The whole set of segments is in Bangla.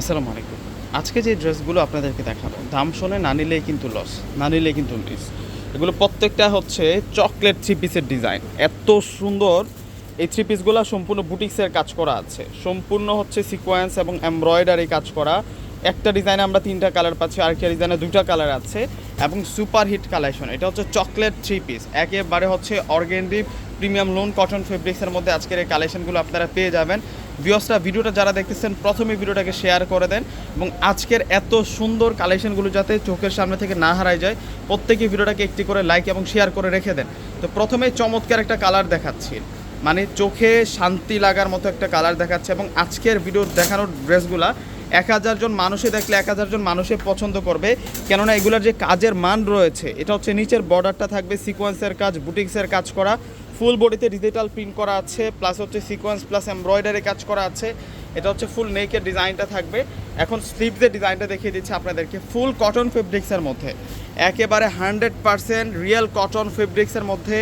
আসসালামু আলাইকুম। আজকে যে ড্রেসগুলো আপনাদেরকে দেখাবো, দাম শুনে না নিলেই কিন্তু লস না নিলেই কিন্তু মিস এগুলো প্রত্যেকটা হচ্ছে চকলেট থ্রি পিসের ডিজাইন এত সুন্দর। এই থ্রি পিসগুলো সম্পূর্ণ বুটিক্সের কাজ করা আছে। সম্পূর্ণ হচ্ছে সিকোয়েন্স এবং এমব্রয়ডারি কাজ করা। একটা ডিজাইনে আমরা তিনটা কালার পাচ্ছি আরেকটা ডিজাইনে দুটা কালার আছে, এবং সুপার হিট কালেকশন এটা হচ্ছে চকলেট থ্রি পিস একেবারে হচ্ছে অর্গেন্ডি প্রিমিয়াম লোন কটন ফেব্রিক্সের মধ্যে আজকের এই কালেকশনগুলো আপনারা পেয়ে যাবেন। বিয়সটা ভিডিওটা যারা দেখতেছেন, প্রথমে ভিডিওটাকে শেয়ার করে দেন এবং আজকের এত সুন্দর কালেকশনগুলো যাতে চোখের সামনে থেকে না হারায় যায়, প্রত্যেকে ভিডিওটাকে একটি করে লাইক এবং শেয়ার করে রেখে দেন। তো প্রথমে চমৎকার একটা কালার দেখাচ্ছি। মানে চোখে শান্তি লাগার মতো একটা কালার দেখাচ্ছে এবং আজকের ভিডিও দেখানোর ড্রেসগুলা এক হাজার জন মানুষে দেখলে এক হাজার জন মানুষে পছন্দ করবে। কেননা এগুলোর যে কাজের মান রয়েছে, এটা হচ্ছে নিচের বর্ডারটা থাকবে সিকোয়েন্সের কাজ বুটিক্সের কাজ করা। ফুল বডিতে ডিজিটাল প্রিন্ট করা আছে প্লাস হচ্ছে সিকোয়েন্স প্লাস এমব্রয়ডারি কাজ করা আছে। এটা হচ্ছে ফুল নেকের ডিজাইনটা থাকবে। এখন স্লিভসের ডিজাইনটা দেখিয়ে দিচ্ছি আপনাদেরকে ফুল কটন ফেব্রিক্সের মধ্যে। একেবারে হান্ড্রেড পারসেন্ট রিয়েল কটন ফেব্রিক্সের মধ্যে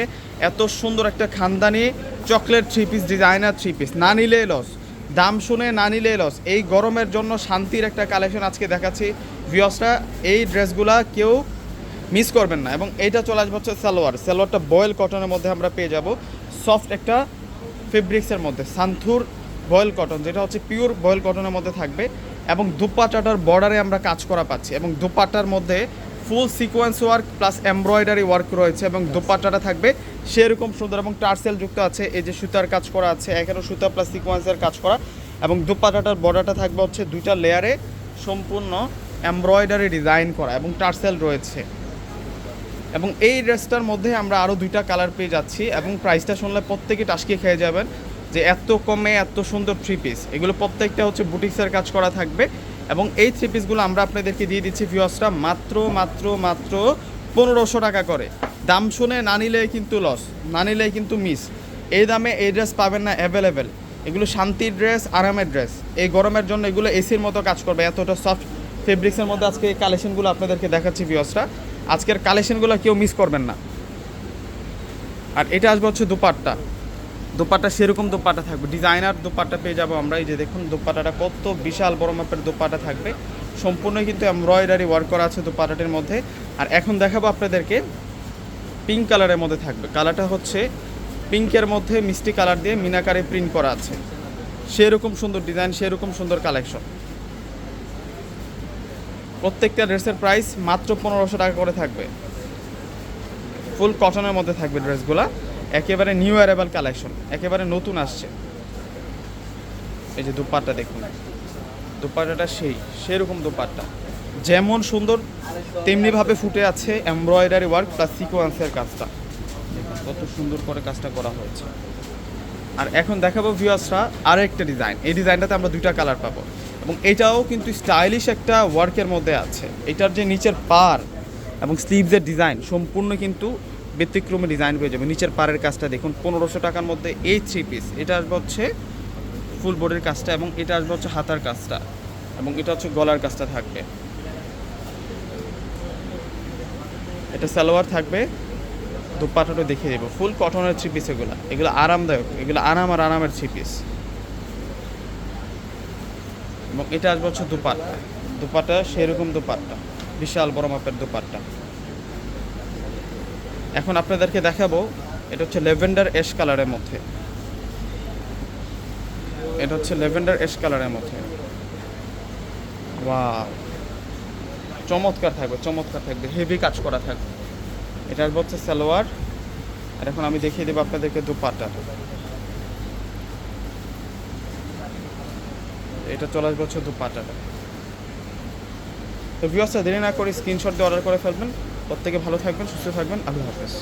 এত সুন্দর একটা খানদানি chocolate three piece designer three piece না নিলে লস দাম শুনে না নিলে লস এই গরমের জন্য শান্তির একটা কালেকশন আজকে দেখাচ্ছি। ভিওসরা এই ড্রেসগুলা কেউ মিস করবেন না। এবং এইটা চলে আসবে হচ্ছে সালোয়ার। সালোয়ারটা বয়েল কটনের মধ্যে আমরা পেয়ে যাব। সফট একটা ফেব্রিক্সের মধ্যে, সান্থুর বয়েল কটন, যেটা হচ্ছে পিওর বয়েল কটনের মধ্যে থাকবে। এবং দুপাটাটার বর্ডারে আমরা কাজ করা পাচ্ছি। এবং দুপাটার মধ্যে full sequence work plus embroidery work রয়েছে। এবং দুপাট্টাটা থাকবে সেরকম সুন্দর এবং টার্সেল যুক্ত আছে। এই যে সুতার কাজ করা আছে এখানে সুতা প্লাস সিকোয়েন্সের কাজ করা। এবং দুপাটাটার বর্ডারটা থাকবে হচ্ছে দুইটা লেয়ারে সম্পূর্ণ এমব্রয়ডারি ডিজাইন করা এবং টার্সেল রয়েছে। এবং এই ড্রেসটার মধ্যে আমরা আরও দুইটা কালার পেয়ে যাচ্ছি এবং প্রাইসটা শুনলে প্রত্যেকে টাসকে খেয়ে যাবেন যে এত কমে এত সুন্দর থ্রি পিস এগুলো প্রত্যেকটা হচ্ছে বুটিক্সের কাজ করা থাকবে এবং এই থ্রি পিসগুলো আমরা আপনাদেরকে দিয়ে দিচ্ছি ভিউয়ার্সটা মাত্র মাত্র মাত্র পনেরোশো টাকা করে। দাম শুনে না নিলে কিন্তু লস না নিলে কিন্তু মিস এই দামে এই ড্রেস পাবেন না অ্যাভেলেবেল এগুলো শান্তির ড্রেস আরামের ড্রেস এই গরমের জন্য এগুলো এসির মতো কাজ করবে। এতটা সফট ফেব্রিক্সের মধ্যে আজকে এই কালেকশনগুলো আপনাদেরকে দেখাচ্ছি ভিউয়ার্সরা আজকের কালেকশনগুলো কেউ মিস করবেন না। আর এটা আসবে হচ্ছে দুপাট্টা। দোপাট্টা সেরকম দোপাট্টা থাকবে। ডিজাইনার দোপাট্টা পেয়ে যাব আমরা। এই যে দেখুন, দোপাট্টাটা কত বিশাল বড় মাপের দোপাট্টা থাকবে। সম্পূর্ণ কিন্তু এমব্রয়ডারি ওয়ার্ক করা আছে দোপাট্টাটির মধ্যে। আর এখন দেখাবো আপনাদেরকে পিঙ্ক কালারের মধ্যে থাকবে। কালারটা হচ্ছে পিঙ্কের মধ্যে মিষ্টি কালার দিয়ে মিনাকারে প্রিন্ট করা আছে। সেরকম সুন্দর ডিজাইন সেরকম সুন্দর কালেকশন প্রত্যেকটা ড্রেসের প্রাইস মাত্র পনেরোশো টাকা করে থাকবে। ফুল কটনের মধ্যে থাকবে ড্রেসগুলা। একেবারে নিউ অ্যারাইভাল কালেকশন একেবারে নতুন আসছে। এই যে দুপাট্টা দেখুন। দুপাট্টাটা সেই, সেরকম দুপাট্টা। যেমন সুন্দর, তেমনিভাবে ফুটে আছে এমব্রয়ডারি ওয়ার্ক প্লাস সিকোয়েন্সের কাজটা। কত সুন্দর করে কাজটা করা হয়েছে। আর এখন দেখাবো ভিউয়ার্সরা আরেকটা ডিজাইন এই ডিজাইনটাতে আমরা দুইটা কালার পাবো। এবং এটাও কিন্তু স্টাইলিশ একটা ওয়ার্কের মধ্যে আছে। এটার যে নিচের পার এবং স্লিভসের ডিজাইন সম্পূর্ণ কিন্তু ব্যতিক্রমে ডিজাইন হয়ে যাবে। নিচের পাড়ের কাজটা দেখুন, পনেরোশো টাকার মধ্যে এই থ্রি পিস এটা আসবে হচ্ছে ফুল বডির কাজটা এবং এটা আসবে হচ্ছে হাতার কাজটা এবং এটা হচ্ছে গলার কাজটা থাকবে। এটা সালোয়ার থাকবে, দুপাটাটা দেখিয়ে দেবো। ফুল কটনের থ্রি পিস এগুলো। এগুলো আরামদায়ক, এগুলো আরাম আর আরামের থ্রি পিস এবং এটা আসবে হচ্ছে দুপাট্টা। দুপাট্টা, সেরকম দুপাট্টা। বিশাল বড় মাপের দুপাট্টা। এখন আপনাদেরকে দেখাবো, এটা হচ্ছে লেভেন্ডার এশ কালারের মধ্যে। এটা হচ্ছে লেভেন্ডার এশ কালারের মধ্যে। ওয়াও! চমৎকার থাকবে চমৎকার থাকবে, হেভি কাজ করা থাকবে। এটা আসবে হচ্ছে সালোয়ার। আর এখন আমি দেখিয়ে দেবো আপনাদেরকে দুপাট্টা এটা চলে আসবে হচ্ছে টাকা তো ভিউয়ার্সটা দেরি না করে স্ক্রিনশট দিয়ে অর্ডার করে ফেলবেন। প্রত্যেকে ভালো থাকবেন, সুস্থ থাকবেন। আল্লাহ হাফেজ।